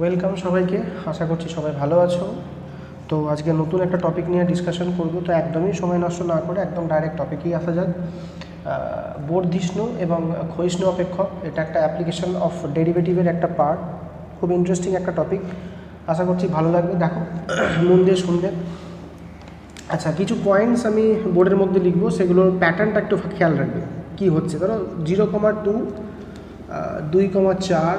Welcome সবাইকে, আশা করছি সবাই ভালো আছো। তো আজকে নতুন একটা টপিক নিয়ে ডিসকাশন করব। তো একদমই সময় নষ্ট না করে একদম ডাইরেক্ট টপিকেই আসা যাক। বর্ধিষ্ণু এবং ক্ষয়িষ্ণু অপেক্ষক, এটা একটা অ্যাপ্লিকেশন অফ ডেরিভেটিভের একটা পার্ট খুব ইন্টারেস্টিং একটা টপিক আশা করছি ভালো লাগবে। দেখো, মন দিয়ে শুনবে। আচ্ছা কিছু পয়েন্টস আমি বোর্ডের মধ্যে লিখব। সেগুলোর প্যাটার্নটা একটু খেয়াল রাখবে। কি হচ্ছে? ধরো জিরো কমা টু দুই কমা চার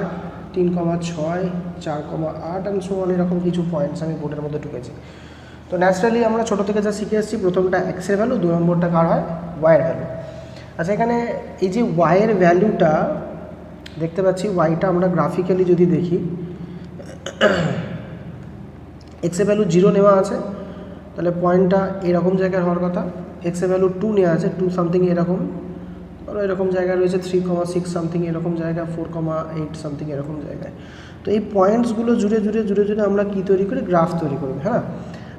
তিন কমা ছয়, চার কমা আট অ্যান্ড সো এরকম কিছু পয়েন্টস আমি বোর্ডের মধ্যে ঢুকেছি। তো ন্যাচারালি আমরা ছোটো থেকে যা শিখে এসেছি, প্রথমটা এক্সের ভ্যালু দু নম্বরটা কার হয়? ওয়াইয়ের ভ্যালু আচ্ছা এখানে এই যে ওয়াইয়ের ভ্যালুটা দেখতে পাচ্ছি ওয়াইটা আমরা গ্রাফিক্যালি যদি দেখি এক্সের ভ্যালু জিরো নেওয়া আছে, তাহলে পয়েন্টটা এরকম জায়গায় হওয়ার কথা। এক্সের ভ্যালু টু নেওয়া আছে টু সামথিং এরকম। ধরো এরকম জায়গায় রয়েছে থ্রি কমা সিক্স সামথিং এরকম জায়গা ফোর কমা এইট সামথিং এরকম জায়গায়। তো এই পয়েন্টসগুলো জুড়ে জুড়ে জুড়ে জুড়ে আমরা কী তৈরি করি? গ্রাফ তৈরি করি হ্যাঁ?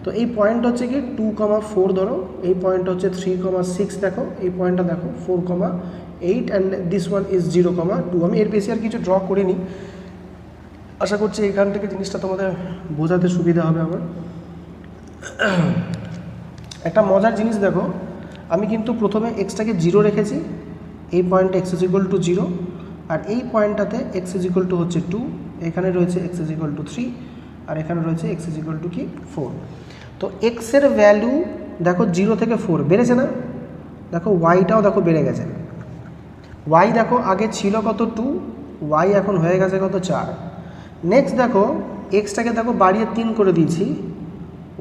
তো এই পয়েন্ট হচ্ছে কি টু কমা ফোর ধরো, এই পয়েন্ট হচ্ছে থ্রি কমা সিক্স দেখো, এই পয়েন্টটা দেখো four comma eight and this one is zero comma two আমি এর বেশি আর কিছু ড্র করিনি। আশা করছি এখান থেকে জিনিসটা তোমাদের বোঝাতে সুবিধা হবে আমার। একটা মজার জিনিস দেখো, আমি কিন্তু প্রথমে এক্সটাকে জিরো রেখেছি এই পয়েন্টে X is equal to zero আর এই পয়েন্টটাতে এক্স ইজ ইকুয়াল টু হচ্ছে টু এখানে রয়েছে X is equal to three আর এখানে রয়েছে এক্স ইজ ইকুয়াল টু কি? ফোর তো এক্সের ভ্যালু দেখো জিরো থেকে ফোর বেড়েছে না? দেখো ওয়াইটাও দেখো বেড়ে গেছে। ওয়াই দেখো আগে ছিল কত টু ওয়াই এখন হয়ে গেছে কত চার। নেক্সট দেখো এক্সটাকে দেখো বাড়িয়ে তিন করে দিয়েছি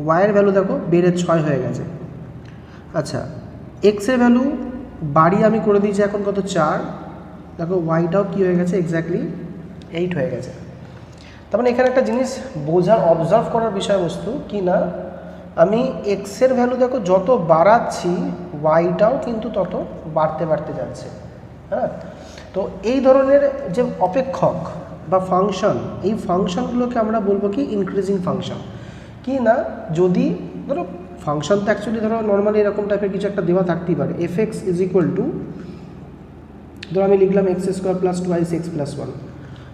ওয়াইয়ের ভ্যালু দেখো বেড়ে ছয় হয়ে গেছে। আচ্ছা এক্সের ভ্যালু বাড়ি আমি করে দিয়েছি এখন কত চার? দেখো ওয়াইটাও কী হয়ে গেছে? এক্স্যাক্টলি এইট হয়ে গেছে। তার মানে এখানে একটা জিনিস বোঝার অবজার্ভ করার বিষয়বস্তু কি না? আমি এক্সের ভ্যালু দেখো, যত বাড়াচ্ছি ওয়াইটাও কিন্তু তত বাড়তে বাড়তে যাচ্ছে। হ্যাঁ? তো এই ধরনের যে অপেক্ষক বা ফাংশন এই ফাংশনগুলোকে আমরা বলব কি? ইনক্রিজিং ফাংশন কি না? যদি ধরো ফাংশন তো অ্যাকচুয়ালি ধরো নর্মালি এরকম টাইপের কিছু একটা দেওয়া থাকতেই পারে। F X is equal to ধরো আমি লিখলাম X square plus twice X plus one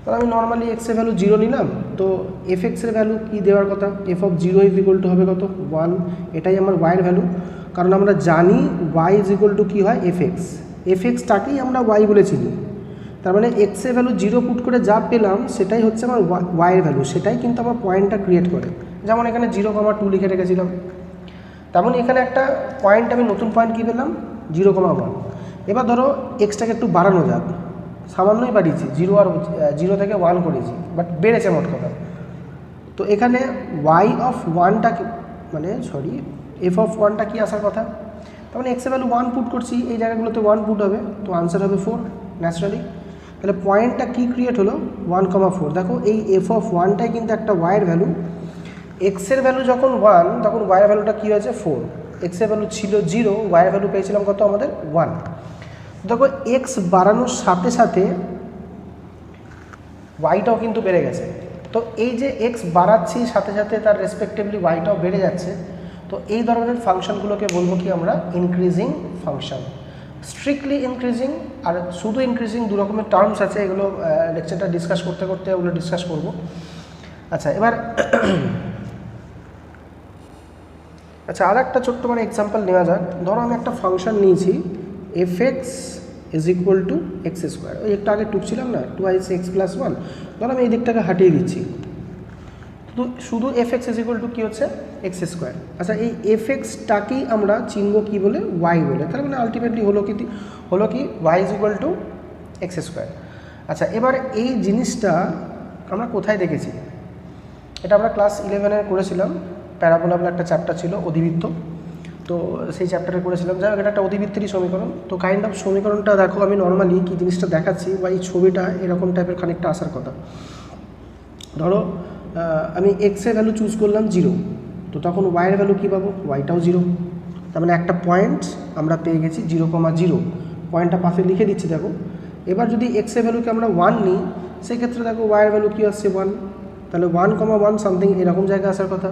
ধরো আমি নর্মালি এক্সের ভ্যালু জিরো নিলাম, তো এফ এক্সের ভ্যালু কী দেওয়ার কথা? F of zero is equal to হবে কত? ওয়ান এটাই আমার ওয়াইয়ের ভ্যালু কারণ আমরা জানি ওয়াই ইজ ইকুয়াল টু কী হয়? এফ এক্স এফ এক্সটাকেই আমরা ওয়াই বলে চিনি। তার মানে এক্সের ভ্যালু জিরো পুট করে যা পেলাম, সেটাই হচ্ছে আমার ওয়াইয়ের ভ্যালু সেটাই কিন্তু আমার পয়েন্টটা ক্রিয়েট করে। যেমন এখানে জিরো কমা টু লিখে রেখেছিলাম। তেমন এখানে একটা পয়েন্ট আমি নতুন পয়েন্ট কী পেলাম? জিরো কমা ওয়ান এবার ধরো এক্সটাকে একটু বাড়ানো যাক। সামান্যই বাড়িয়েছি। জিরো আর জিরো থেকে ওয়ান করেছি। বাট বেড়েছে মোট কথা। তো এখানে ওয়াই অফ ওয়ানটা মানে সরি এফ অফ ওয়ানটা কি আসার কথা? তার মানে এক্সের ভ্যালু ওয়ান পুট করছি। এই জায়গাগুলোতে ওয়ান পুট হবে। তো আনসার হবে ফোর ন্যাচারালি তাহলে পয়েন্টটা কী ক্রিয়েট হলো? ওয়ান কমা ফোর দেখো এই এফ অফ ওয়ানটাই কিন্তু একটা ওয়াইয়ের ভ্যালু এক্সের ভ্যালু যখন ওয়ান তখন ওয়াইয়ের ভ্যালুটা কী হয়েছে? ফোর এক্সের ভ্যালু ছিল জিরো ওয়াইয়ের ভ্যালু পেয়েছিলাম কত? আমাদের ওয়ান দেখো এক্স বাড়ানোর সাথে সাথে ওয়াইটাও কিন্তু বেড়ে গেছে। তো এই যে এক্স বাড়াচ্ছি সাথে সাথে তার রেসপেক্টিভলি ওয়াইটাও বেড়ে যাচ্ছে, তো এই ধরনের ফাংশনগুলোকে বলব কি আমরা? ইনক্রিজিং ফাংশন স্ট্রিক্টলি ইনক্রিজিং আর শুধু ইনক্রিজিং দু রকমের টার্মস আছে, এগুলো লেকচারটা ডিসকাস করতে করতে ওগুলো ডিসকাস করব। আচ্ছা এবার আচ্ছা আর একটা ছোট্ট মানে এক্সাম্পল নেওয়া যাক। ধরো আমি একটা ফাংশন নিয়েছি F X is equal to X square ওই একটু আগে টুকছিলাম না? Twice x plus one ধরো আমি এই দিকটাকে হাটিয়ে দিচ্ছি। তো শুধু F X is equal to কী হচ্ছে? এক্স স্কোয়ার আচ্ছা এই এফ এক্সটাকেই আমরা চিনব কী বলে? ওয়াই বলে। তার মানে আলটিমেটলি হলো কি হলো কি? Y is equal to X square আচ্ছা এবার এই জিনিসটা আমরা কোথায় দেখেছি? এটা আমরা ক্লাস ইলেভেনে করেছিলাম। প্যারাবোলা বলে একটা চ্যাপ্টার ছিল, অধিবৃত্ত। তো সেই চ্যাপ্টারে করেছিলাম যাই হোক, এটা একটা অধিবৃত্তেরই সমীকরণ। তো কাইন্ড অফ সমীকরণটা দেখো, আমি নর্মালি কি জিনিসটা দেখাচ্ছি বা এই ছবিটা এরকম টাইপের খানিকটা আসার কথা। ধরো আমি এক্সের ভ্যালু চুজ করলাম জিরো তো তখন ওয়াইয়ের ভ্যালু কী পাবো? ওয়াইটাও জিরো তার মানে একটা পয়েন্ট আমরা পেয়ে গেছি জিরো কমা জিরো পয়েন্টটা পাশে লিখে দিচ্ছি, দেখো। এবার যদি এক্সের ভ্যালুকে আমরা ওয়ান নিই, সেক্ষেত্রে দেখো ওয়াইয়ের ভ্যালু কী আসছে ওয়ান তাহলে ওয়ান কমা ওয়ান সামথিং এরকম জায়গায় আসার কথা।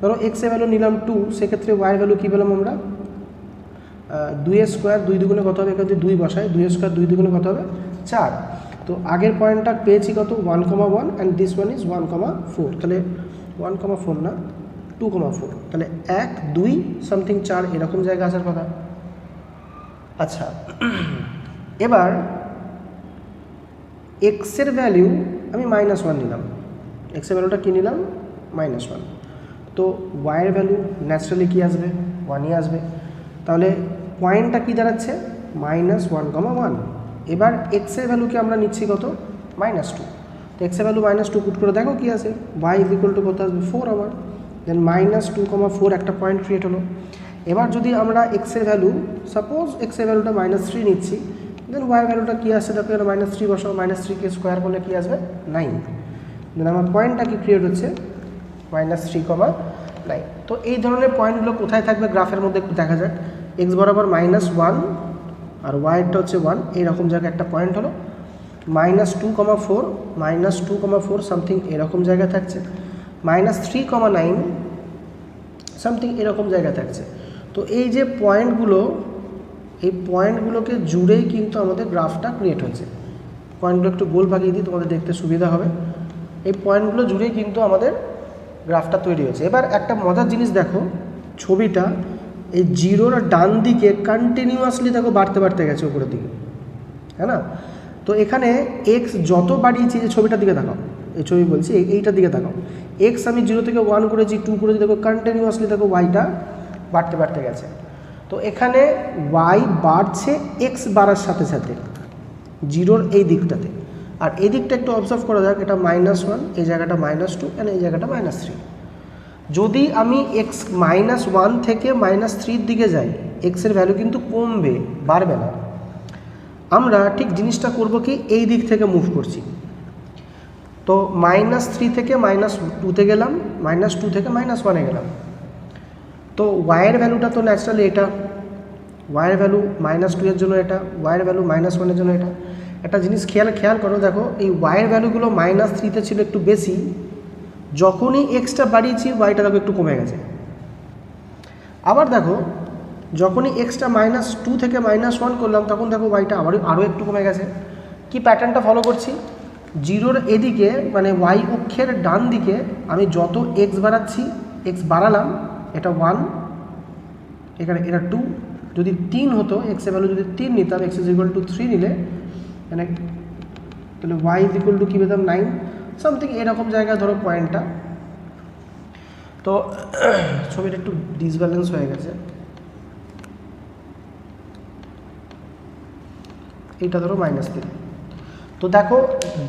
ধরো এক্সের ভ্যালু নিলাম টু সেক্ষেত্রে ওয়াইয়ের ভ্যালু কী পেলাম আমরা? দুই স্কোয়ার দুই দুগুণে কত হবে? এখানে দুই বসায় দুই স্কোয়ার দুই দুগুণে কত হবে? চার। তো আগের পয়েন্টটা পেয়েছি কত? One comma one and this one is one comma four তাহলে ওয়ান কমা ফোর না? টু কমা ফোর তাহলে এক, দুই সামথিং চার, এরকম জায়গা আসার কথা। আচ্ছা এবার এক্সের ভ্যালিউ আমি মাইনাস ওয়ান নিলাম। এক্সের ভ্যালুটা কী নিলাম? মাইনাস ওয়ান তো ওয়াইয়ের ভ্যালু ন্যাচারালি কী আসবে? ওয়ানই আসবে। তাহলে পয়েন্টটা কী দাঁড়াচ্ছে? মাইনাস ওয়ান কমা ওয়ান এবার এক্সের ভ্যালুকে আমরা নিচ্ছি কত? মাইনাস টু তো এক্সের ভ্যালু মাইনাস টু পুট করে দেখো কী আছে ওয়াই ইজ ইকুয়াল টু কত আসবে? ফোর আমার then minus two comma four একটা পয়েন্ট ক্রিয়েট হলো। এবার যদি আমরা এক্সের ভ্যালু সাপোজ এক্সের ভ্যালুটা মাইনাস থ্রি নিচ্ছি দেন ওয়াই ভ্যালুটা কী আসছে দেখো মাইনাস থ্রি বসাও। মাইনাস থ্রিকে স্কোয়ার করলে কী আসবে? নাইন দেন আমার পয়েন্টটা কি ক্রিয়েট হচ্ছে? মাইনাস থ্রি কমা নাইন তো এই ধরনের পয়েন্টগুলো কোথায় থাকবে? গ্রাফের মধ্যে একটু দেখা যাক। এক্স বরাবর মাইনাস ওয়ান আর ওয়াইটা হচ্ছে ওয়ান এইরকম জায়গায় একটা পয়েন্ট হলো। Minus two comma four minus two comma four something এরকম জায়গায় থাকছে। Minus three comma nine something এরকম জায়গায় থাকছে। তো এই যে পয়েন্টগুলো এই পয়েন্টগুলোকে জুড়েই কিন্তু আমাদের গ্রাফটা ক্রিয়েট হচ্ছে। পয়েন্টগুলো একটু গোল ভাগিয়ে দিই, তোমাদের দেখতে সুবিধা হবে। এই পয়েন্টগুলো জুড়েই কিন্তু আমাদের গ্রাফটা তৈরি হয়েছে। এবার একটা মজার জিনিস দেখো, ছবিটা এই জিরোর ডান দিকে কন্টিনিউয়াসলি দেখো বাড়তে বাড়তে গেছে উপরের দিকে হ্যাঁ না? তো এখানে এক্স যত বাড়িয়েছি যে ছবিটার দিকে দেখাও এই ছবি বলছি, এই- এইটার দিকে দেখাও এক্স আমি জিরো থেকে ওয়ান করেছি টু করেছি, দেখো কন্টিনিউয়াসলি দেখো ওয়াইটা বাড়তে বাড়তে গেছে। তো এখানে ওয়াই বাড়ছে এক্স বাড়ার সাথে সাথে, জিরোর এই দিকটাতে। আর এই দিকটা একটু অবজার্ভ করা যাক, এটা মাইনাস ওয়ান এই জায়গাটা মাইনাস টু অ্যান্ড এই জায়গাটা মাইনাস থ্রি যদি আমি এক্স মাইনাস ওয়ান থেকে মাইনাস থ্রির দিকে যাই এক্সের ভ্যালু কিন্তু কমবে, বাড়বে না। আমরা ঠিক জিনিসটা করব কি, এই দিক থেকে মুভ করছি। তো মাইনাস থ্রি থেকে মাইনাস টুতে গেলাম মাইনাস টু থেকে মাইনাস ওয়ানে গেলাম। তো ওয়াইয়ের ভ্যালুটা তো ন্যাচারালি এটা। ওয়াইয়ের ভ্যালু মাইনাস টু এর জন্য এটা ওয়াইয়ের ভ্যালু মাইনাস ওয়ানের জন্য এটা। একটা জিনিস খেয়াল খেয়াল করো, দেখো, এই ওয়াইয়ের ভ্যালুগুলো মাইনাস থ্রিতে ছিল একটু বেশি, যখনই এক্সটা বাড়িয়েছি ওয়াইটা দেখো একটু কমে গেছে। আবার দেখো, যখনই এক্সটা মাইনাস টু থেকে মাইনাস ওয়ান করলাম, তখন দেখো ওয়াইটা আবারও আরও একটু কমে গেছে। কি প্যাটার্নটা ফলো করছি? জিরোর এদিকে মানে ওয়াই অক্ষের ডান দিকে, আমি যত এক্স বাড়াচ্ছি এক্স বাড়ালাম, এটা ওয়ান এখানে এটা টু যদি তিন হতো এক্সের ভ্যালু যদি তিন নিতাম x is equal to three নিলে মানে তাহলে ওয়াই ইজ ইকুয়াল টু কী পেতাম নাইন সামথিং এরকম জায়গায় ধরো পয়েন্টটা তো ছবিটা একটু ডিসব্যালেন্স হয়ে গেছে। এইটা ধরো মাইনাস তিন তো দেখো,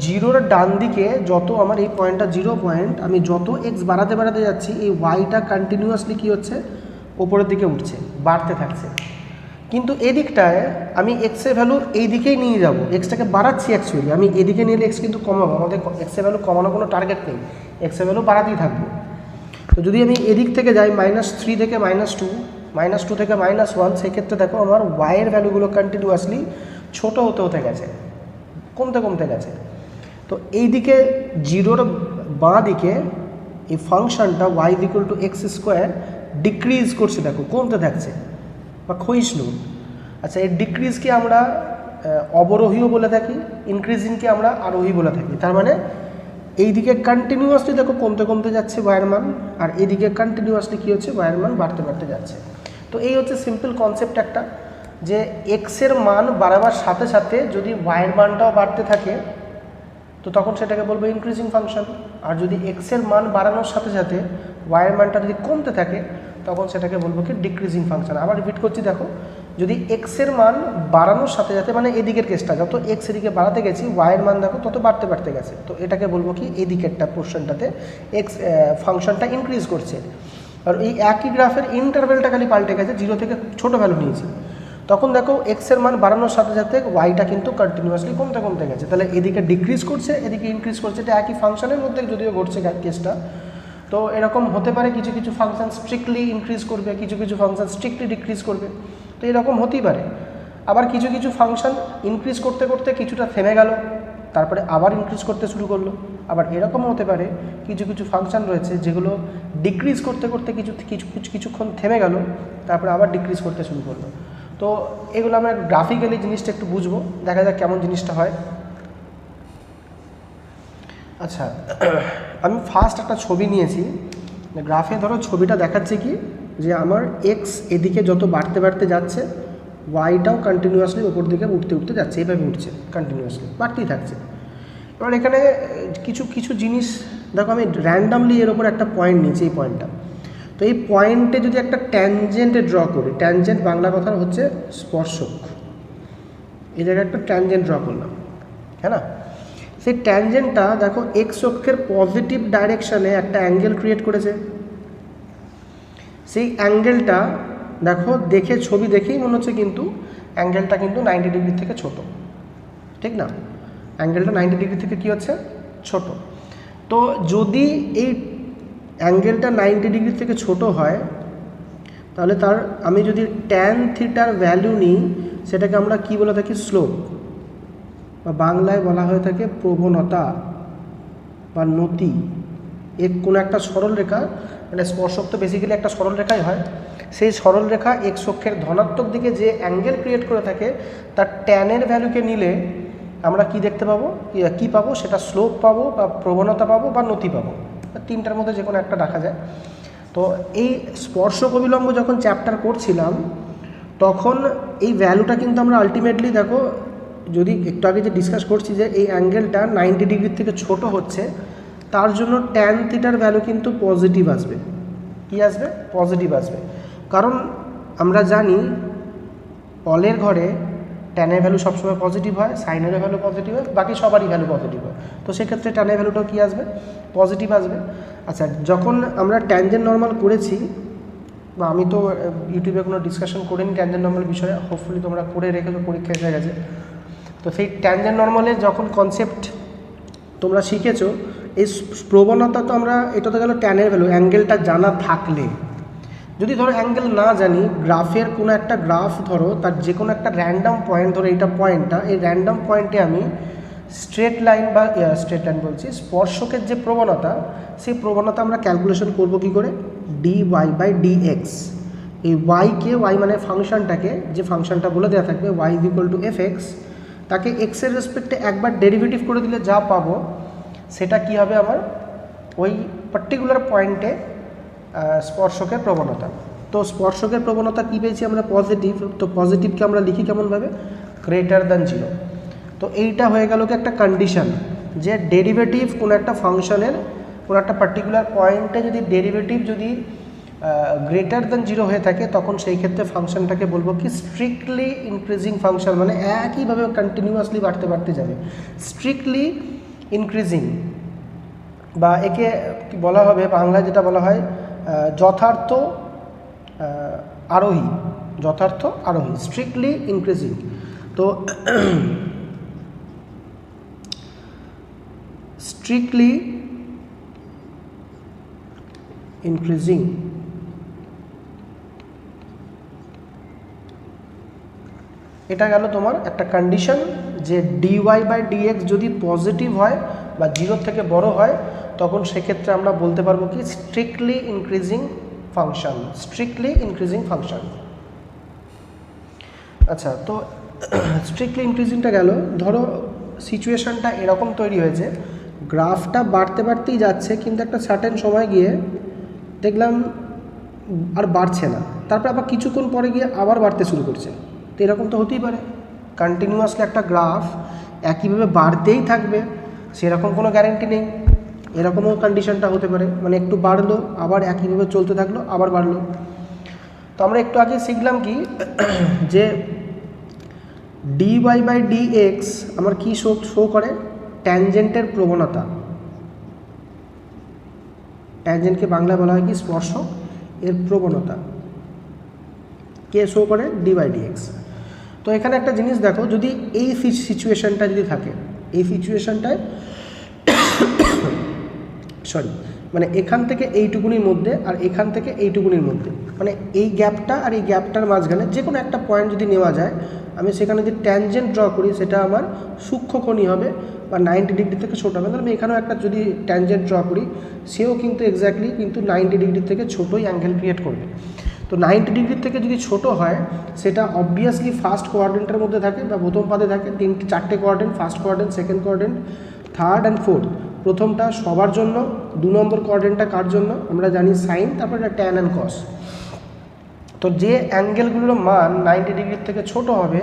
জিরোর ডান দিকে যত আমার এই পয়েন্টটা জিরো পয়েন্ট আমি যত এক্স বাড়াতে বাড়াতে যাচ্ছি, এই ওয়াইটা কন্টিনিউয়াসলি কী হচ্ছে? ওপরের দিকে উঠছে, বাড়তে থাকছে। কিন্তু এদিকটায় আমি এক্সের ভ্যালু এই দিকেই নিয়ে যাব। এক্সটাকে বাড়াচ্ছি অ্যাকচুয়ালি আমি এদিকে নিলে এক্স কিন্তু কমাবো। আমাদের এক্সের ভ্যালু কমানোর কোনো টার্গেট নেই। এক্সের ভ্যালু বাড়াতেই থাকব। তো যদি আমি এদিক থেকে যাই মাইনাস থ্রি থেকে মাইনাস টু মাইনাস টু থেকে মাইনাস ওয়ান সেক্ষেত্রে দেখো আমার ওয়াইয়ের ভ্যালুগুলো কন্টিনিউয়াসলি ছোটো হতে হতে গেছে। কমতে কমতে গেছে। তো এই দিকে জিরোর বাঁ দিকে এই ফাংশনটা y equal to x square decrease করছে দেখো, কমতে থাকছে। বা ক্ষয়িষ্ণু আচ্ছা এর ডিক্রিজকে আমরা অবরোহীও বলে থাকি ইনক্রিজিংকে আমরা আরোহী বলে থাকি। তার মানে এই দিকে কন্টিনিউয়াসলি দেখো কমতে কমতে যাচ্ছে ওয়ার মান, আর এদিকে কন্টিনিউয়াসলি কী হচ্ছে ওয়ার মান বাড়তে বাড়তে যাচ্ছে। তো এই হচ্ছে সিম্পল কনসেপ্ট একটা, যে এক্সের মান বাড়াবার সাথে সাথে যদি ওয়াইয়ের মানটাও বাড়তে থাকে, তো তখন সেটাকে বলব ইনক্রিজিং ফাংশন আর যদি এক্সের মান বাড়ানোর সাথে সাথে ওয়াইয়ের মানটা যদি কমতে থাকে তখন সেটাকে বলব কি ডিক্রিজিং ফাংশন আবার রিপিট করছি, দেখো, যদি এক্সের মান বাড়ানোর সাথে সাথে মানে এদিকের কেসটা যত এক্স এদিকে বাড়াতে গেছি ওয়াইয়ের মান দেখো, তত বাড়তে বাড়তে গেছে। তো এটাকে বলব কি এদিকেরটা পোর্শনটাতে এক্স ফাংশনটা ইনক্রিজ করছে। আর এই একই গ্রাফের ইন্টারভেলটা খালি পাল্টে গেছে জিরো থেকে ছোটো ভ্যালু নিয়েছি। তখন দেখো এক্সের মান বাড়ানোর সাথে সাথে ওয়াইটা কিন্তু কন্টিনিউয়াসলি কমতে কমতে গেছে। তাহলে এদিকে ডিক্রিজ করছে, এদিকে ইনক্রিজ করছে, এটা একই ফাংশনের মধ্যে যদিও ঘটছে কেসটা তো এরকম হতে পারে কিছু কিছু ফাংশন স্ট্রিক্টলি ইনক্রিজ করবে, কিছু কিছু ফাংশন স্ট্রিক্টলি ডিক্রিজ করবে। তো এরকম হতেই পারে। আবার কিছু কিছু ফাংশন ইনক্রিজ করতে করতে কিছুটা থেমে গেল, তারপরে আবার ইনক্রিজ করতে শুরু করল। আবার এরকম হতে পারে কিছু কিছু ফাংশন রয়েছে যেগুলো ডিক্রিজ করতে করতে কিছু কিছু কিছু- কিছুক্ষণ থেমে গেল, তারপরে আবার ডিক্রিজ করতে শুরু করল। তো এগুলো আমরা গ্রাফিক্যালি জিনিসটা একটু বুঝব, দেখা যাক কেমন জিনিসটা হয়। আচ্ছা আমি ফার্স্ট একটা ছবি নিয়েছি। গ্রাফে ধরো ছবিটা দেখাচ্ছে কি? যে আমার এক্স এদিকে যত বাড়তে বাড়তে যাচ্ছে ওয়াইটাও কন্টিনিউয়াসলি ওপর দিকে উঠতে উঠতে যাচ্ছে, এইভাবে উঠছে কন্টিনিউয়াসলি বাড়তেই থাকছে। এবার এখানে কিছু কিছু জিনিস, দেখো আমি র্যান্ডামলি এর ওপর একটা পয়েন্ট নিয়েছি এই পয়েন্টটা তো এই পয়েন্টে যদি একটা ট্যানজেন্টে ড্র করি ট্যানজেন্ট বাংলা কথা হচ্ছে স্পর্শক। এই জায়গায় একটা ট্যানজেন্ট ড্র করলাম হ্যাঁ না? সেই ট্যানজেন্টটা দেখো এক্স অক্ষের পজিটিভ ডাইরেকশানে একটা অ্যাঙ্গেল ক্রিয়েট করেছে। সেই অ্যাঙ্গেলটা দেখো দেখে, ছবি দেখেই মনে হচ্ছে কিন্তু অ্যাঙ্গেলটা কিন্তু নাইনটি ডিগ্রি থেকে ছোট। ঠিক না? অ্যাঙ্গেলটা নাইনটি ডিগ্রি থেকে কী হচ্ছে? ছোট। তো যদি এই অ্যাঙ্গেলটা নাইনটি ডিগ্রি থেকে ছোট হয়, তাহলে তার, আমি যদি ট্যান থিটার ভ্যালু নিই, সেটাকে আমরা কি বলে থাকি? স্লোপ বা বাংলায় বলা হয়ে থাকে প্রবণতা বা নতি। এক কোনো একটা সরল রেখা মানে স্পর্শক তো বেসিক্যালি একটা সরল রেখাই হয়। সেই সরল রেখা এক অক্ষের ধনাত্মক দিকে যে অ্যাঙ্গেল ক্রিয়েট করে থাকে, তার ট্যানের ভ্যালুকে নিলে আমরা কি দেখতে পাবো? কি- কি পাবো? সেটা স্লোপ পাবো বা প্রবণতা পাবো বা নতি পাবো। তিনটার মধ্যে যে কোনো একটা রাখা যায়। তো এই স্পর্শক অবিলম্ব যখন চ্যাপ্টার করছিলাম, তখন এই ভ্যালুটা কিন্তু আমরা আলটিমেটলি দেখো যদি একটু আগে যে ডিসকাস করছি যে এই অ্যাঙ্গেলটা নাইনটি ডিগ্রির থেকে ছোট হচ্ছে, তার জন্য ট্যান থিটার ভ্যালু কিন্তু পজিটিভ আসবে। কি আসবে? পজিটিভ আসবে। কারণ আমরা জানি অলের ঘরে ট্যানের ভ্যালু সবসময় পজিটিভ হয় সাইনেরও ভ্যালু পজিটিভ হয়, বাকি সবারই ভ্যালু পজিটিভ হয়। তো সেক্ষেত্রে ট্যানের ভ্যালুটাও কী আসবে? পজিটিভ আসবে। আচ্ছা যখন আমরা ট্যানজেন্ট নর্মাল করেছি, বা আমি তো ইউটিউবে কোনো ডিসকাশন করিনি ট্যানজেন্ট নর্মাল বিষয়ে হোপফুলি তোমরা করে রেখেছো, পরীক্ষা এসে গেছে। তো সেই ট্যানজেন্ট নর্মালের যখন কনসেপ্ট তোমরা শিখেছো, এই প্রবণতা তো আমরা, এটা তো গেল ট্যানের ভ্যালু অ্যাঙ্গেলটা জানা থাকলে। যদি ধরো অ্যাঙ্গেল না জানি, গ্রাফের কোনো একটা গ্রাফ ধরো, তার যে কোনো একটা র্যান্ডাম পয়েন্ট ধরো, এইটা পয়েন্টটা এই র্যান্ডাম পয়েন্টে আমি স্ট্রেট লাইন বা স্ট্রেট লাইন বলছি, স্পর্শকের যে প্রবণতা, সেই প্রবণতা আমরা ক্যালকুলেশন করব কি করে? D y by d x এই ওয়াইকে ওয়াই মানে ফাংশনটাকে যে ফাংশনটা বলে দেওয়া থাকবে y is equal to f x তাকে এক্সের রেসপেক্টে একবার ডেরিভেটিভ করে দিলে যা পাবো, সেটা কি হবে আমার? ওই পার্টিকুলার পয়েন্টে স্পর্শকের প্রবণতা। তো স্পর্শকের প্রবণতা কী পেয়েছি আমরা? পজিটিভ তো পজিটিভকে আমরা লিখি কেমনভাবে? গ্রেটার দ্যান জিরো তো এইটা হয়ে গেল কি একটা কন্ডিশন যে ডেরিভেটিভ কোনো একটা ফাংশনের কোনো একটা পার্টিকুলার পয়েন্টে যদি ডেরিভেটিভ যদি গ্রেটার দ্যান জিরো হয়ে থাকে, তখন সেই ক্ষেত্রে ফাংশনটাকে বলব কি স্ট্রিক্টলি ইনক্রিজিং ফাংশন মানে একইভাবে কন্টিনিউয়াসলি বাড়তে বাড়তে যাবে। স্ট্রিক্টলি ইনক্রিজিং বা একে বলা হবে, বাংলায় যেটা বলা হয় যথার্থ আরোহী যথার্থ আরোহী স্ট্রিক্টলি ইনক্রিজিং তো স্ট্রিক্টলি ইনক্রিজিং এটা গেল তোমার একটা কন্ডিশন যে d y by d x যদি পজিটিভ হয় বা জিরোর থেকে বড় হয়, তখন সেক্ষেত্রে আমরা বলতে পারব কি strictly increasing function strictly increasing function আচ্ছা তো স্ট্রিক্টলি ইনক্রিজিংটা গেল। ধরো সিচুয়েশনটা এরকম তৈরি হয়েছে গ্রাফটা বাড়তে বাড়তেই যাচ্ছে, কিন্তু একটা সার্টেন সময় গিয়ে দেখলাম আর বাড়ছে না। তারপর আবার কিছুক্ষণ পরে গিয়ে আবার বাড়তে শুরু করছে। তো এরকম তো হতেই পারে। কন্টিনিউয়াসলি একটা গ্রাফ একইভাবে বাড়তেই থাকবে, সেরকম কোনো গ্যারেন্টি নেই। এরকমও কন্ডিশনটা হতে পারে মানে একটু বাড়লো, আবার একইভাবে চলতে থাকল, আবার বাড়লো। তো আমরা একটু আগে শিখলাম কি, যে d y by d x আমার কী শো শো করে? ট্যানজেন্টের প্রবণতা। ট্যানজেন্টকে বাংলায় বলা হয় কি? স্পর্শ। এর প্রবণতা। কে শো করে? ডি বাই ডি এক্স তো এখানে একটা জিনিস দেখো, যদি এই সিচুয়েশনটা যদি থাকে, এই সিচুয়েশনটায় সরি মানে এখান থেকে এইটুকুনির মধ্যে আর এখান থেকে এইটুকুনির মধ্যে মানে এই গ্যাপটা আর এই গ্যাপটার মাঝখানে যে কোনো একটা পয়েন্ট যদি নেওয়া যায়, আমি সেখানে যদি ট্যানজেন্ট ড্র করি, সেটা আমার সূক্ষ্মকণি হবে বা নাইনটি ডিগ্রি থেকে ছোটো হবে। তাহলে আমি এখানেও একটা যদি ট্যানজেন্ট ড্র করি, সেও কিন্তু এক্স্যাক্টলি কিন্তু নাইনটি ডিগ্রি থেকে ছোটোই অ্যাঙ্গেল ক্রিয়েট করবে। তো নাইনটি ডিগ্রির থেকে যদি ছোট হয়, সেটা অবভিয়াসলি ফার্স্ট কোয়ার্ডেন্টের মধ্যে থাকে বা প্রথম পাদে থাকে, তিনটে, চারটে quadrant first quadrant second quadrant third and fourth প্রথমটা সবার জন্য, দু নম্বর কোয়ার্ডেন্টটা কার জন্য? আমরা জানি সাইন তারপরে এটা ট্যান অ্যান্ড কস তো যে অ্যাঙ্গেলগুলোর মান নাইনটি ডিগ্রির থেকে ছোট হবে,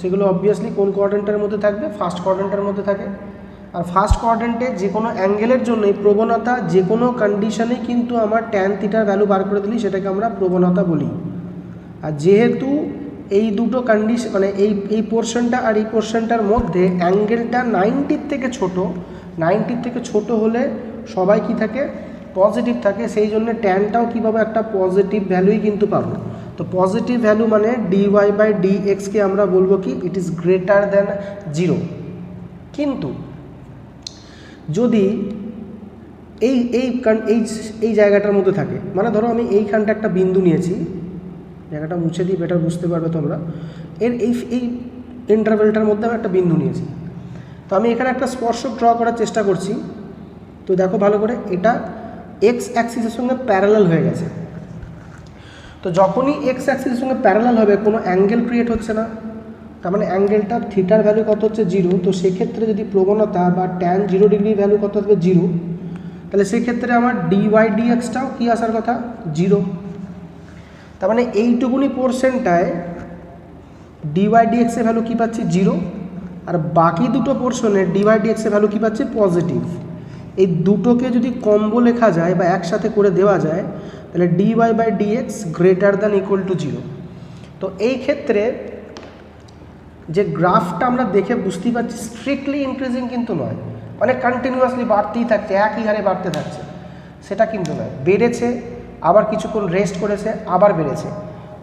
সেগুলো অবভিয়াসলি কোন কোয়াড্রেন্টের মধ্যে থাকবে? ফার্স্ট কোয়াড্রেন্টের মধ্যে থাকে। আর ফার্স্ট কোয়াড্রেন্টে যে কোনো অ্যাঙ্গেলের জন্যই প্রবণতা যে কোনো কন্ডিশনেই কিন্তু আমার ট্যান থিটার ভ্যালু বার করে দিলি সেটাকে আমরা প্রবণতা বলি। আর যেহেতু এই দুটো কন্ডিশন মানে এই এই পোর্শনটা আর এই পোর্শনটার মধ্যে অ্যাঙ্গেলটা নাইনটির থেকে ছোট নাইনটির থেকে ছোট হলে সবাই কি থাকে? পজিটিভ থাকে, সেই জন্য ট্যানটাও কীভাবে একটা পজিটিভ ভ্যালুই কিন্তু পাবো। তো পজিটিভ ভ্যালু মানে ডিওয়াই বাই ডি এক্সকে আমরা বলব কি? It is greater than zero কিন্তু যদি এই এই এই এই জায়গাটার মধ্যে থাকে মানে ধরো আমি এইখানটা একটা বিন্দু নিয়েছি, জায়গাটা মুছে দিই বেটার বুঝতে পারবে তোমরা, এর এই এই ইন্টারভেলটার মধ্যে আমি একটা বিন্দু নিয়েছি। তো আমি এখানে একটা স্পর্শক ড্র করার চেষ্টা করছি, তো দেখো ভালো করে, এটা এক্স অ্যাক্সিসের সঙ্গে প্যারালাল হয়ে গেছে। তো যখনই এক্স অ্যাক্সিসের সঙ্গে প্যারালাল হবে, কোনো অ্যাঙ্গেল ক্রিয়েট হচ্ছে না। তার মানে অ্যাঙ্গেলটা থিটার ভ্যালু কত হচ্ছে জিরো তো সেক্ষেত্রে যদি প্রবণতা বা ট্যান জিরো ডিগ্রি ভ্যালু কত হবে জিরো তাহলে সেক্ষেত্রে আমার ডিওয়াই ডিএক্সটাও কী আসার কথা? জিরো তার মানে এইটুকুনি পোর্শনটায় ডিওয়াই ডিএক্সের ভ্যালু কী পাচ্ছি? জিরো আর বাকি দুটো পোর্শনে ডিওয়াই ডিএক্সের ভ্যালু কী পাচ্ছি? পজিটিভ এই দুটোকে যদি কম্বো লেখা যায় বা একসাথে করে দেওয়া যায়, তাহলে d y by d x greater than equal to zero তো এই ক্ষেত্রে যে গ্রাফটা আমরা দেখে বুঝতেই পারছি স্ট্রিক্টলি ইনক্রিজিং কিন্তু নয়। মানে কন্টিনিউয়াসলি বাড়তেই থাকছে, একই হারে বাড়তে থাকছে। সেটা কিন্তু নয়। বেড়েছে, আবার কিছুক্ষণ রেস্ট করেছে, আবার বেড়েছে।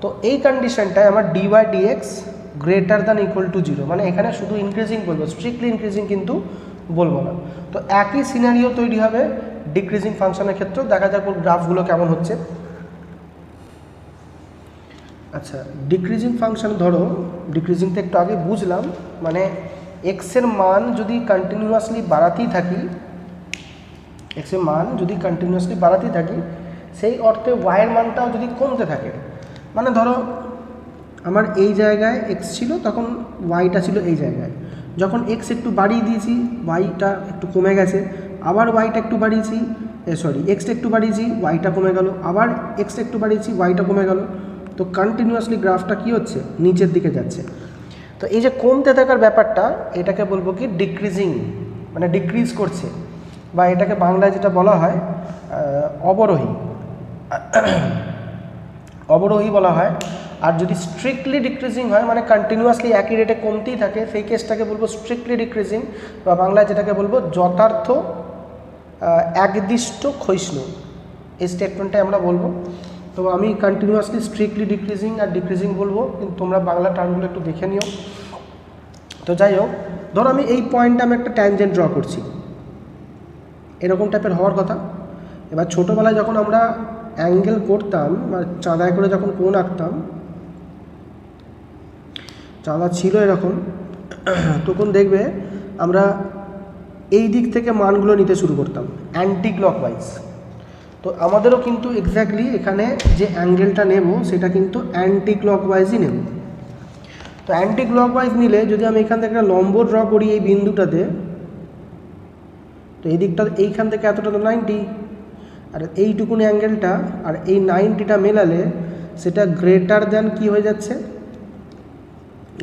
তো এই কন্ডিশনটায় আমার d y d x greater than equal to zero মানে এখানে শুধু ইনক্রিজিং বলব স্ট্রিক্টলি ইনক্রিজিং কিন্তু বলব না। তো একই সিনারিও তৈরি হবে ডিক্রিজিং ফাংশনের ক্ষেত্রেও। দেখা যাক গ্রাফগুলো কেমন হচ্ছে। আচ্ছা ডিক্রিজিং ফাংশন ধরো ডিক্রিজিং তো একটু আগে বুঝলাম মানে এক্সের মান যদি কন্টিনিউয়াসলি বাড়াতেই থাকি এক্সের মান যদি কন্টিনিউয়াসলি বাড়াতেই থাকি, সেই অর্থে ওয়াইয়ের মানটাও যদি কমতে থাকে মানে ধরো আমার এই জায়গায় এক্স ছিল, তখন ওয়াইটা ছিল এই জায়গায়। যখন এক্স একটু বাড়িয়ে দিয়েছি ওয়াইটা একটু কমে গেছে, আবার ওয়াইটা একটু বাড়িয়েছি সরি এক্সটা একটু বাড়িয়েছি ওয়াইটা কমে গেল, আবার এক্সটা একটু বাড়িয়েছি ওয়াইটা কমে গেল তো কন্টিনিউয়াসলি গ্রাফটা কী হচ্ছে? নিচের দিকে যাচ্ছে। তো এই যে কমতে থাকার ব্যাপারটা, এটাকে বলব কি ডিক্রিজিং মানে ডিক্রিজ করছে বা এটাকে বাংলায় যেটা বলা হয় অবরোহী। অবরোহী বলা হয়। আর যদি স্ট্রিক্টলি ডিক্রিজিং হয় মানে কন্টিনিউয়াসলি একই রেটে কমতেই থাকে, সেই কেসটাকে বলব স্ট্রিক্টলি ডিক্রিজিং বা বাংলায় যেটাকে বলব যথার্থ একদিষ্ট ক্ষয়িষ্ণু। এই স্টেটমেন্টটা আমরা বলব। তো আমি কন্টিনিউয়াসলি স্ট্রিক্টলি ডিক্রিজিং আর ডিক্রিজিং বলব, কিন্তু তোমরা বাংলা টার্মগুলো একটু দেখে নিও। তো যাই হোক, ধরো আমি এই পয়েন্টে আমি একটা ট্যানজেন্ট ড্র করছি। এরকম টাইপের হওয়ার কথা। এবার ছোটোবেলায় যখন আমরা অ্যাঙ্গেল করতাম, বা চাঁদায় করে যখন কোণ আঁকতাম, চাঁদা ছিল এরকম, তখন দেখবে আমরা এই দিক থেকে মানগুলো নিতে শুরু করতাম অ্যান্টি ক্লকওয়াইজ তো আমাদেরও কিন্তু এক্স্যাক্টলি এখানে যে অ্যাঙ্গেলটা নেব, সেটা কিন্তু অ্যান্টি ক্লকওয়াইজই নেব। তো অ্যান্টি ক্লকওয়াইজ নিলে যদি আমি এখান থেকে একটা লম্ব ড্র করি এই বিন্দুটাতে, তো এই দিকটা, এইখান থেকে এতটা তো নাইনটি আর এইটুকুনি অ্যাঙ্গেলটা আর এই নাইনটিটা মেলালে সেটা গ্রেটার দেন কি হয়ে যাচ্ছে?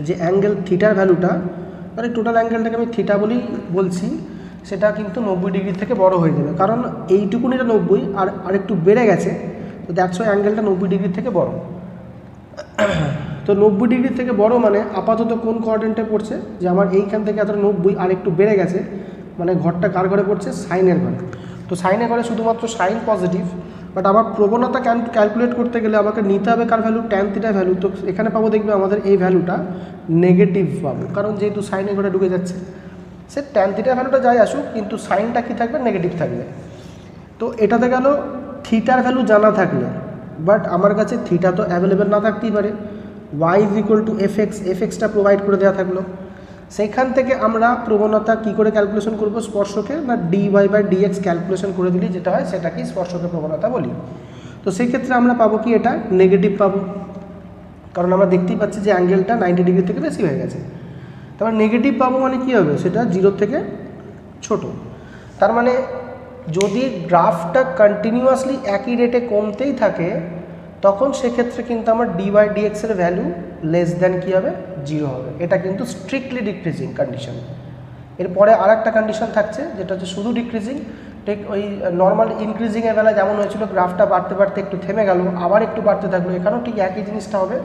যে অ্যাঙ্গেল থিটার ভ্যালুটা মানে টোটাল অ্যাঙ্গেলটাকে আমি থিটা বলেই বলছি। সেটা কিন্তু নব্বই ডিগ্রি থেকে বড় হয়ে যাবে। কারণ এইটুকুনিটা নব্বই, আর আরেকটু বেড়ে গেছে, তো দেখছ অ্যাঙ্গেলটা নব্বই ডিগ্রি থেকে বড়। তো নব্বই ডিগ্রি থেকে বড় মানে আপাতত কোন কোয়ার্ডেন্টে পড়ছে? যে আমার এইখান থেকে এতটা নব্বই আর একটু বেড়ে গেছে মানে ঘরটা কার ঘরে পড়ছে? সাইনের ঘরে। তো সাইনের ঘরে শুধুমাত্র সাইন পজিটিভ বাট আমার প্রবণতা ক্যালকুলেট করতে গেলে আমাকে নিতে হবে কার ভ্যালু ট্যান থিটা ভ্যালু তো এখানে পাবো দেখবে আমাদের এই ভ্যালুটা নেগেটিভ পাবো, কারণ যেহেতু সাইনের ঘরে ঢুকে যাচ্ছে। সে ট্যান থিটা ভ্যালুটা যাই আসুক, কিন্তু সাইনটা কী থাকবে? নেগেটিভ থাকবে। তো এটাতে গেল থিটার ভ্যালু জানা থাকলে বাট আমার কাছে থিটা তো অ্যাভেলেবেল না থাকতেই পারে। Y is equal to f x f extra provide করে দেওয়া থাকল। সেইখান থেকে আমরা প্রবণতা কি করে ক্যালকুলেশন করব? স্পর্শকে না d y by d x calculation করে দিলে যেটা হয়, সেটাকেই স্পর্শকে প্রবণতা বলি। তো সেই ক্ষেত্রে আমরা পাবো কি? এটা নেগেটিভ পাবো। কারণ আমরা দেখতেই পাচ্ছি যে অ্যাঙ্গেলটা নাইনটি ডিগ্রি থেকে বেশি হয়ে গেছে। তারপর নেগেটিভ পাবো মানে কী হবে? সেটা জিরোর থেকে ছোট। তার মানে যদি গ্রাফটা কন্টিনিউয়াসলি একই রেটে কমতেই থাকে, তখন সেক্ষেত্রে কিন্তু আমার ডি বাই ডিএক্সের ভ্যালু লেস দেন কী হবে? জিরো হবে। এটা কিন্তু স্ট্রিক্টলি ডিক্রিজিং কন্ডিশন এরপরে আর একটা কন্ডিশন থাকছে, যেটা হচ্ছে শুধু ডিক্রিজিং ঠিক ওই নর্মাল ইনক্রিজিংয়ের বেলা যেমন হয়েছিল গ্রাফটা বাড়তে বাড়তে একটু থেমে গেল, আবার একটু বাড়তে থাকল। এখানেও ঠিক একই জিনিসটা হবে।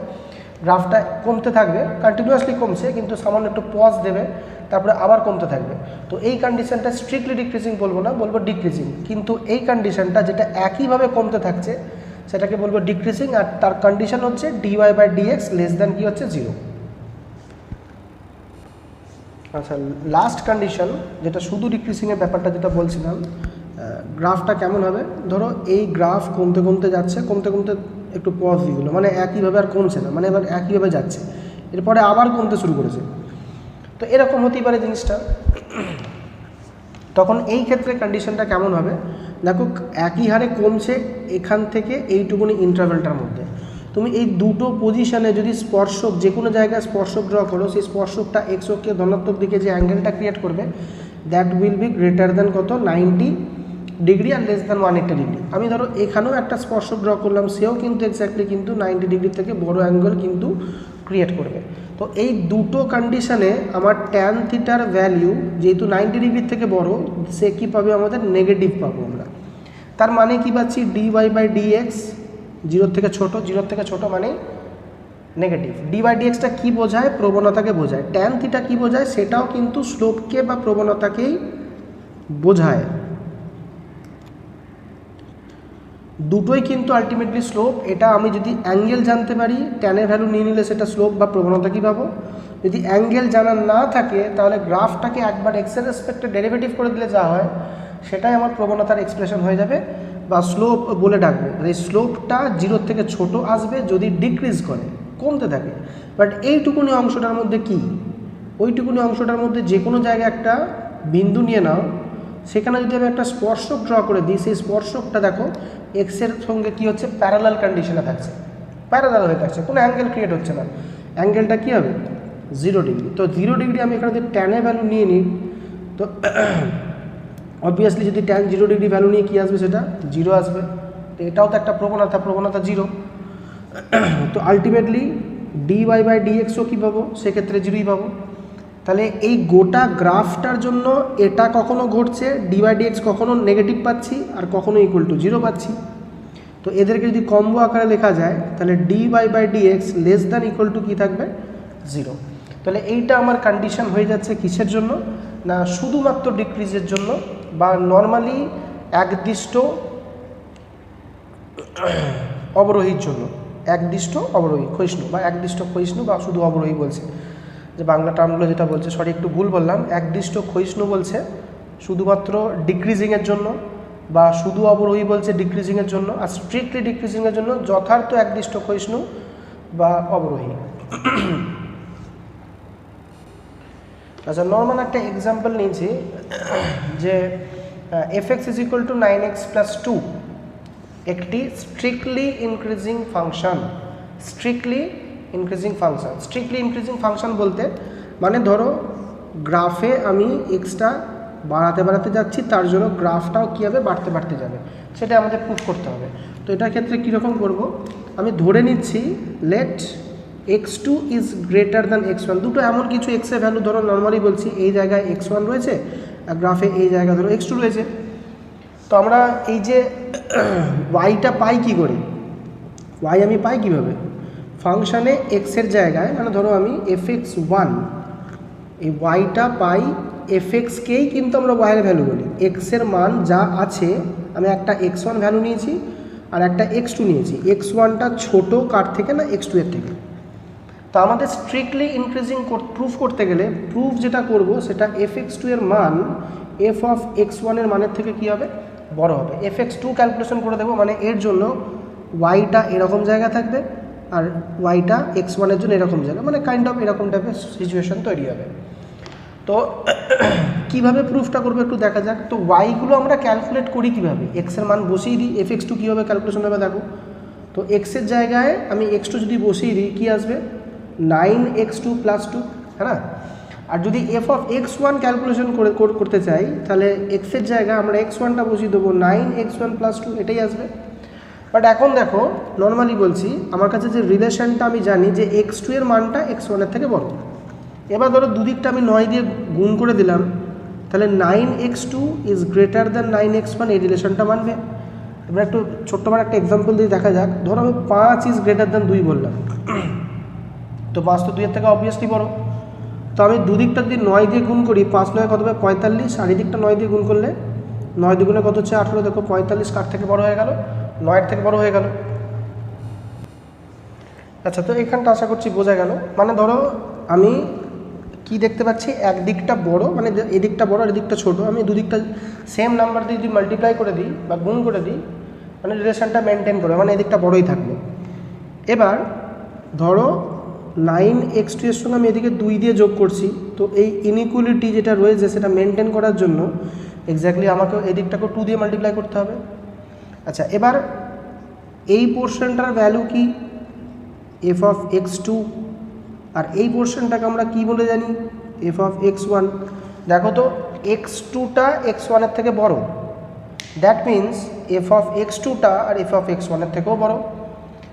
গ্রাফটা কমতে থাকবে কন্টিনিউয়াসলি কমছে, কিন্তু সামান্য একটু পজ দেবে, তারপরে আবার কমতে থাকবে। তো এই কন্ডিশনটা স্ট্রিক্টলি ডিক্রিজিং বলব না, বলব ডিক্রিজিং কিন্তু এই কন্ডিশনটা যেটা একইভাবে কমতে থাকছে, সেটাকে বলব ডিক্রিজিং আর তার কন্ডিশন হচ্ছে d y by d x less than কি হচ্ছে জিরো আচ্ছা লাস্ট কন্ডিশন যেটা শুধু ডিক্রিজিংয়ের ব্যাপারটা যেটা বলছিলাম গ্রাফটা কেমন হবে? ধরো এই গ্রাফ কমতে কমতে যাচ্ছে, কমতে কমতে একটু পজ দিয়ে দিল মানে একইভাবে আর কমছে না মানে এবার একইভাবে যাচ্ছে। এরপরে আবার কমতে শুরু করেছে। তো এরকম হতেই পারে জিনিসটা। তখন এই ক্ষেত্রে কন্ডিশনটা কেমন হবে? দেখো, একই হারে কমছে এখান থেকে এইটুকুনি ইন্টারভেলটার মধ্যে। তুমি এই দুটো পজিশনে যদি স্পর্শক যে কোনো জায়গায় স্পর্শক ড্র করো, সেই স্পর্শকটা এক্স অক্ষে ধনাত্মক দিকে যে অ্যাঙ্গেলটা ক্রিয়েট করবে that will be greater than কত? নাইনটি ডিগ্রি আর less than one eighty degree আমি ধরো এখানেও একটা স্পর্শক ড্র করলাম, সেও কিন্তু এক্স্যাক্টলি কিন্তু নাইনটি ডিগ্রি থেকে বড় অ্যাঙ্গেল কিন্তু ক্রিয়েট করবে। তো এই দুটো কন্ডিশনে আমার ট্যান থিটার ভ্যালিউ যেহেতু নাইনটি ডিগ্রির থেকে বড়, সে কী পাবে আমাদের? নেগেটিভ পাবো আমরা। তার মানে কি পাচ্ছি? D Y by D X জিরোর থেকে ছোট জিরোর থেকে ছোট মানে নেগেটিভ ডি বাই ডি এক্সটা কী বোঝায়? প্রবণতাকে বোঝায়। ট্যান থিটা কী বোঝায়? সেটাও কিন্তু স্লোপকে বা প্রবণতাকেই বোঝায়। দুটোই কিন্তু আলটিমেটলি স্লোপ এটা আমি যদি অ্যাঙ্গেল জানতে পারি ট্যানের ভ্যালু নিয়ে নিলে সেটা স্লোপ বা প্রবণতা কী পাবো? যদি অ্যাঙ্গেল জানা না থাকে, তাহলে গ্রাফটাকে একবার এক্সের রেসপেক্টে ডেরিভেটিভ করে দিলে যা হয়, সেটাই আমার প্রবণতার এক্সপ্রেশন হয়ে যাবে বা স্লোপ বলে ডাকবো। এই স্লোপটা জিরোর থেকে ছোট আসবে যদি ডিক্রিজ করে, কমতে থাকে। বাট এইটুকুনি অংশটার মধ্যে কি? ওইটুকুনি অংশটার মধ্যে যে কোনো জায়গায় একটা বিন্দু নিয়ে নাও। সেখানে যদি আমি একটা স্পর্শক ড্র করে দিই, সেই স্পর্শকটা দেখো এক্সের সঙ্গে কি হচ্ছে? প্যারালাল কন্ডিশনে থাকছে। প্যারালাল হয়ে থাকছে। কোনো অ্যাঙ্গেল ক্রিয়েট হচ্ছে না। অ্যাঙ্গেলটা কী হবে? জিরো ডিগ্রি তো জিরো ডিগ্রি আমি এখানে যদি ট্যানের ভ্যালু নিয়ে নিই, তো অবভিয়াসলি যদি ট্যান জিরো ডিগ্রি ভ্যালু নিয়ে কী আসবে সেটা? জিরো আসবে। তো এটাও তো একটা প্রবণতা। প্রবণতা জিরো তো ultimately d y by d এক্সও কী পাবো? সেক্ষেত্রে জিরোই পাবো। তাহলে এই গোটা গ্রাফটার জন্য এটা কখনো ঘটছে ডি বাই ডিএক্স কখনো নেগেটিভ পাচ্ছি আর কখনো ইকুয়াল টু জিরো পাচ্ছি। তো এদেরকে যদি কম্বো আকারে লেখা যায়, তাহলে d by by d x less than equal to কী থাকবে? জিরো তাহলে এইটা আমার কন্ডিশন হয়ে যাচ্ছে কিসের জন্য? না, শুধুমাত্র ডিক্রিজের জন্য বা নর্মালি একদিষ্ট অবরোহীর জন্য। একদিষ্ট অবরোহী, ক্ষয়িষ্ণু বা একদিষ্ট ক্ষয়িষ্ণু বা শুধু অবরোহী বলছে। যে বাংলা টার্মগুলো যেটা বলছে সরি একটু ভুল বললাম। একদিষ্ট ক্ষয়িষ্ণু বলছে, শুধুমাত্র ডিক্রিজিংয়ের জন্য বা শুধু অবরোহী বলছে ডিক্রিজিংয়ের জন্য, আর স্ট্রিক্টলি ডিক্রিজিংয়ের জন্য যথার্থ একদিষ্ট ক্ষয়িষ্ণু বা অবরোহী। আচ্ছা নর্মাল একটা এক্সাম্পল নিয়েছি, যে f x is equal to nine x plus two একটি strictly increasing function strictly increasing function strictly increasing function বলতে মানে ধরো গ্রাফে আমি এক্সটা বাড়াতে বাড়াতে যাচ্ছি, তার জন্য গ্রাফটাও কী হবে বাড়তে বাড়তে যাবে, সেটা আমাদের প্রুফ করতে হবে। তো এটার ক্ষেত্রে কীরকম করব? আমি ধরে নিচ্ছি let x two is greater than x one দুটো এমন কিছু এক্সের ভ্যালু ধরো নর্মালি বলছি এই জায়গায় এক্স ওয়ান রয়েছে, আর গ্রাফে এই জায়গায় ধরো এক্স টু রয়েছে। তো আমরা এই যে ওয়াইটা পাই কি করে? ওয়াই আমি পাই কীভাবে? ফাংশানে এক্সের জায়গায় মানে ধরো আমি এফ এক্স ওয়ান এই ওয়াইটা পাই এফ এক্সকেই কিন্তু আমরা ওয়াইয়ের ভ্যালু বলি। এক্সের মান যা আছে, আমি একটা এক্স ওয়ান ভ্যালু নিয়েছি আর একটা এক্স টু নিয়েছি। এক্স ওয়ানটা ছোটো কার থেকে না এক্স টু এর থেকে? তো আমাদের স্ট্রিক্টলি ইনক্রিজিং প্রুফ করতে গেলে প্রুফ যেটা করব সেটা এফ এক্স টু এর মান এফ অফ এক্স ওয়ানের মানের থেকে কী হবে? বড় হবে। এফ এক্স টু ক্যালকুলেশন করে দেবো মানে এর জন্য ওয়াইটা এরকম জায়গা থাকবে আর ওয়াইটা এক্স ওয়ানের জন্য এরকম জায়গা মানে কাইন্ড অফ এরকম টাইপের সিচুয়েশন তৈরি হবে। তো কীভাবে প্রুফটা করব একটু দেখা যাক? তো ওয়াইগুলো আমরা ক্যালকুলেট করি কীভাবে? এক্সের মান বসিয়ে দিই এফ এক্স টু কীভাবে ক্যালকুলেশন হবে দেখো। তো এক্সের জায়গায় আমি এক্স টু যদি বসিয়ে দিই, কী আসবে? Nine x two plus two হ্যাঁ আর যদি f of x one calculation কর- করতে চাই, তাহলে এক্সের জায়গায় আমরা এক্স ওয়ানটা বসিয়ে দেবো nine x one plus two এটাই আসবে। বাট এখন দেখো নর্মালি বলছি, আমার কাছে যে রিলেশনটা আমি জানি যে এক্স টু এর মানটা এক্স ওয়ানের থেকে বড়। এবার ধরো দুদিকটা আমি নয় দিয়ে গুণ করে দিলাম, তাহলে nine x two is greater than nine x one এই রিলেশনটা মানবে। এবার একটু ছোট্টবার একটা এক্সাম্পল দিয়ে দেখা যাক। ধরো আমি পাঁচ ইজ গ্রেটার দ্যান দুই বললাম। তো পাঁচ তো দুইয়ের থেকে অবভিয়াসলি বড়। তো আমি দুদিকটা যদি নয় দিয়ে গুণ করি, পাঁচ নয় কত হবে? পঁয়তাল্লিশ। আর নয় দিয়ে গুণ করলে, নয় দুগুণে কত হচ্ছে? আঠেরো। দেখো পঁয়তাল্লিশ কার থেকে বড় হয়ে গেল? নয়ের থেকে বড় হয়ে গেল। আচ্ছা তো এখানটা আশা করছি বোঝা গেল। মানে ধরো, আমি কি দেখতে পাচ্ছি? একদিকটা বড় মানে এদিকটা বড় আর এদিকটা ছোট। আমি দুদিকটা সেম নাম্বার দিয়ে যদি মাল্টিপ্লাই করে দিই বা গুণ করে দিই মানে রিলেশনটা মেনটেন করে মানে এদিকটা বড়ই থাকবে এবার ধরো নাইন এক্স টু এর সঙ্গে আমি এদিকে দুই দিয়ে যোগ করছি, তো এই ইনইকুয়ালিটি যেটা রয়েছে সেটা মেনটেন করার জন্য এক্স্যাক্টলি আমাকে এদিকটাকে টু দিয়ে মাল্টিপ্লাই করতে হবে। আচ্ছা এবার এই পোর্শনটার ভ্যালু কি? এফ অফ এক্স টু আর এই পোর্শনটাকে আমরা কি বলে জানি? এফ অফ এক্স ওয়ান দেখো তো এক্স টুটা এক্স ওয়ানের থেকে বড়। That means f of x টুটা আর এফ অফ এক্স ওয়ানের থেকেও বড়।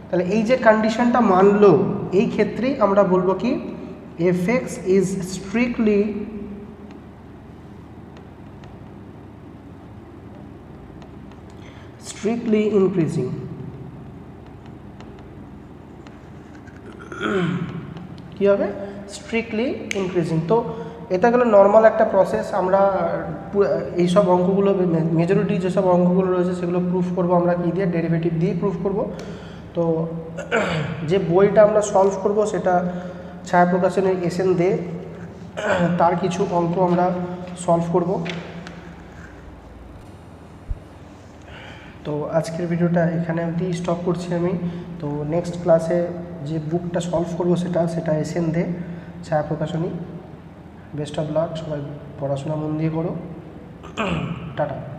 তাহলে এই যে কন্ডিশনটা মানলো, এই ক্ষেত্রেই আমরা বলব কি f x is strictly strictly increasing কী হবে? স্ট্রিক্টলি ইনক্রিজিং তো এটা গেলো নর্মাল একটা প্রসেস আমরা এইসব অঙ্কগুলো মেজরিটি যেসব অঙ্কগুলো রয়েছে সেগুলো প্রুফ করব আমরা কী দিয়ে? ডেরিভেটিভ দিয়ে প্রুফ করব। তো যে বইটা আমরা সলভ করব সেটা ছায়া প্রকাশনের এসএন দে, তার কিছু অঙ্ক আমরা সলভ করব। তো আজকের ভিডিওটা এখানে অবধি স্টপ করছি আমি। তো নেক্সট ক্লাসে যে বুকটা সলভ করব সেটা সেটা এসএন দে, ছায়া প্রকাশনী। বেস্ট অফ লাক সবাই পড়াশোনা মন দিয়ে করো। টাটা।